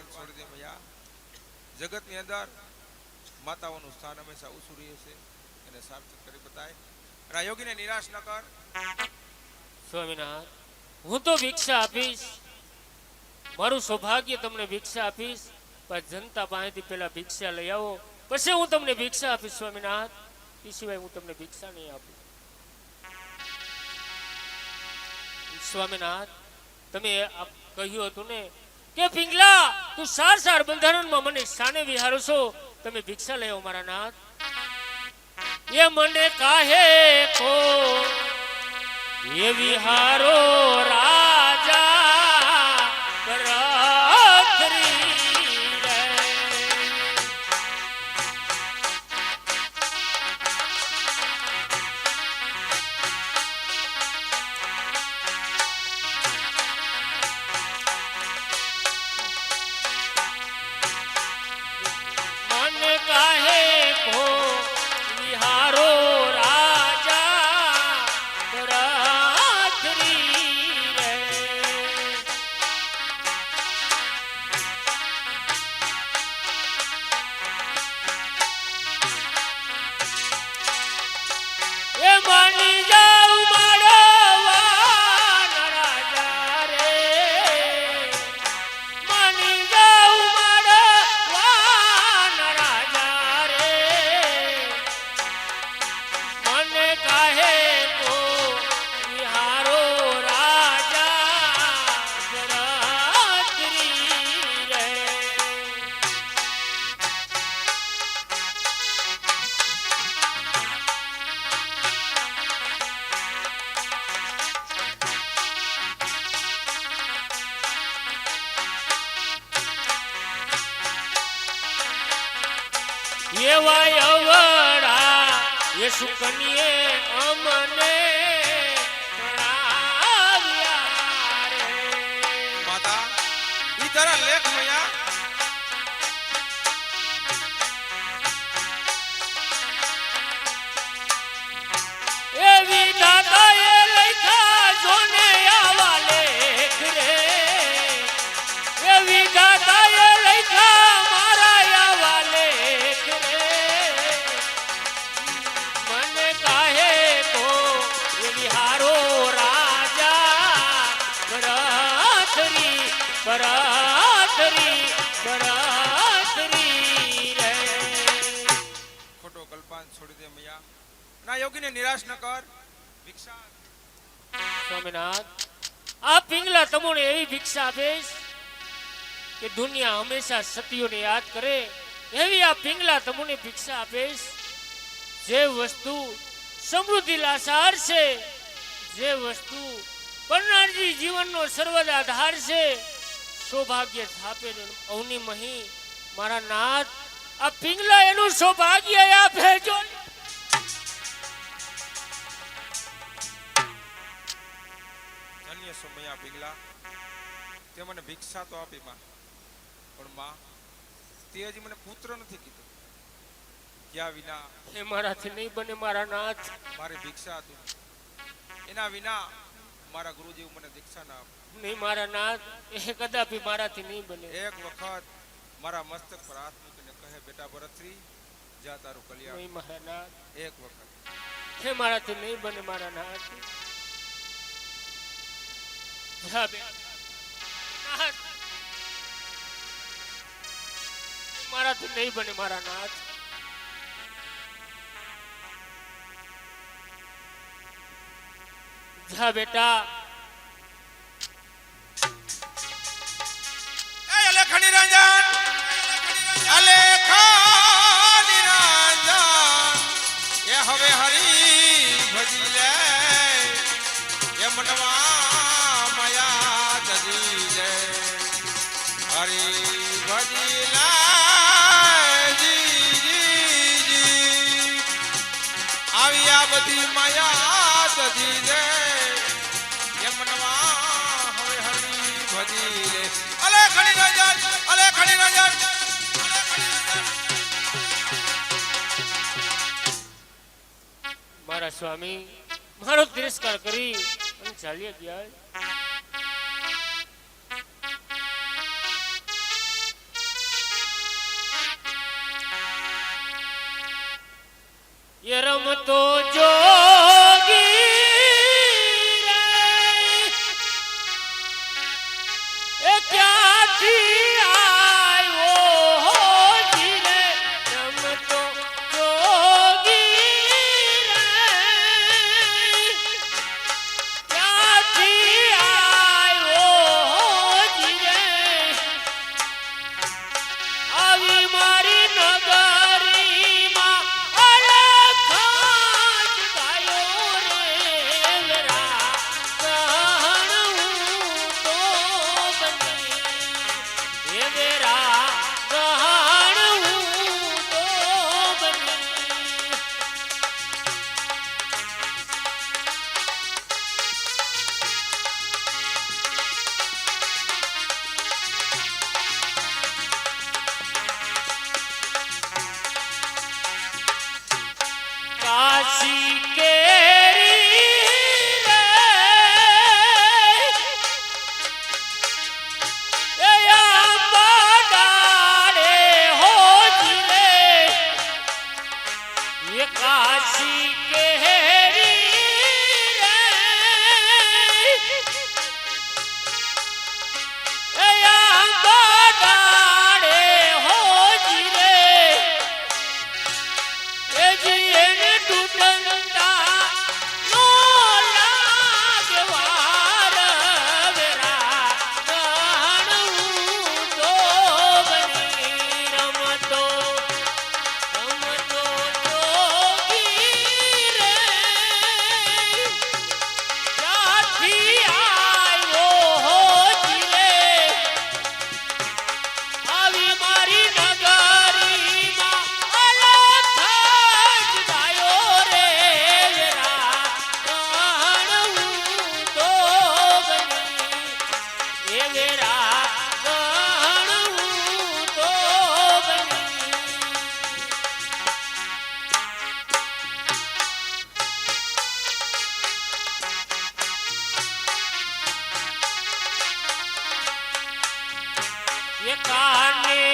કલ્પાન છોડી દે જગતની અંદર માતાઓનું સ્થાન હંમેશા ઓછું રહે છે. એને સાર્થક કરી બતાય. અને આ યોગીને નિરાશ ન કર. સ્વામિનાથ હું તો ભિક્ષા આપીશ. મારું સૌભાગ્ય તમને ભિક્ષા આપીશ. પણ જનતા પાસેથી પેલા ભિક્ષા લઈ આવો. પછી હું તમને ભિક્ષા આપીશ સ્વામિનાથ એ સિવાય હું તમને ભિક્ષા નહીં આપું. સ્વામિનાથ તમે કહ્યું હતું ને કે પિંગલા તું સાર સાર બંધારણમાં મને સાને વિહારો છો. તમે ભિક્ષા લેવો મારા નાથ. એ મને કાહે કો? એ વિહારો રાજા એવા અવળા એ સુકન્યે અમને. માતા ઈ તારા લેખ મૈયા બરાતરી બરાતરી રે. ખોટો કલ્પાન છોડી દે મૈયા. ના યોગીને નિરાશ ન કર. ભિક્ષા. સ્વામિનાથ આ પિંગલા તમોને એવી ભિક્ષા આપીશ કે દુનિયા હંમેશા સતીઓને યાદ કરે એવી આ પિંગલા તમોને ભિક્ષા આપીશ. જે વસ્તુ સમૃદ્ધિ લાસાર છે જે વસ્તુ પરનારજી જીવનનો સર્વદા આધાર છે સૌભાગ્ય થાપે અવની મહી મારા નાથ આ પિંગલા એનું સૌભાગ્ય આપે જો ધન્ય સમયા પિંગલા. તે મને ભિક્ષા તો આપી માં. પણ માં તે હજી મને પુત્ર નથી કીધું. ક્યાં વિના એ મારાથી નહીં બને મારા નાથ. મારી ભિક્ષા હતી. એના વિના મારા ગુરુજી મને દીક્ષા ના આપે. નહીં મારા નાથ એ કદાપી મારાથી નહીં બને. એક વખત મારા મસ્તક પર હાથ મૂકીને કહે બેટા ભરતશ્રી જા તારું કલ્યાણ. નહીં મારા નાથ એક વખત. હે મારાથી નહીં બને મારા નાથ જા બે નાથ. મારાથી નહીં બને મારા નાથ જા બેટા. એ અલેખા નિરંજન અલેખા નિરંજન એ હવે હરી ભજી લે. એ મનવા માયા તજી લે. હરી ભજી લે આવી આ બધી માયા તજી લે સ્વામી મારો તિરસ્કાર કરી અને ચાલ્યા ગયા. એ રમતો જો કાને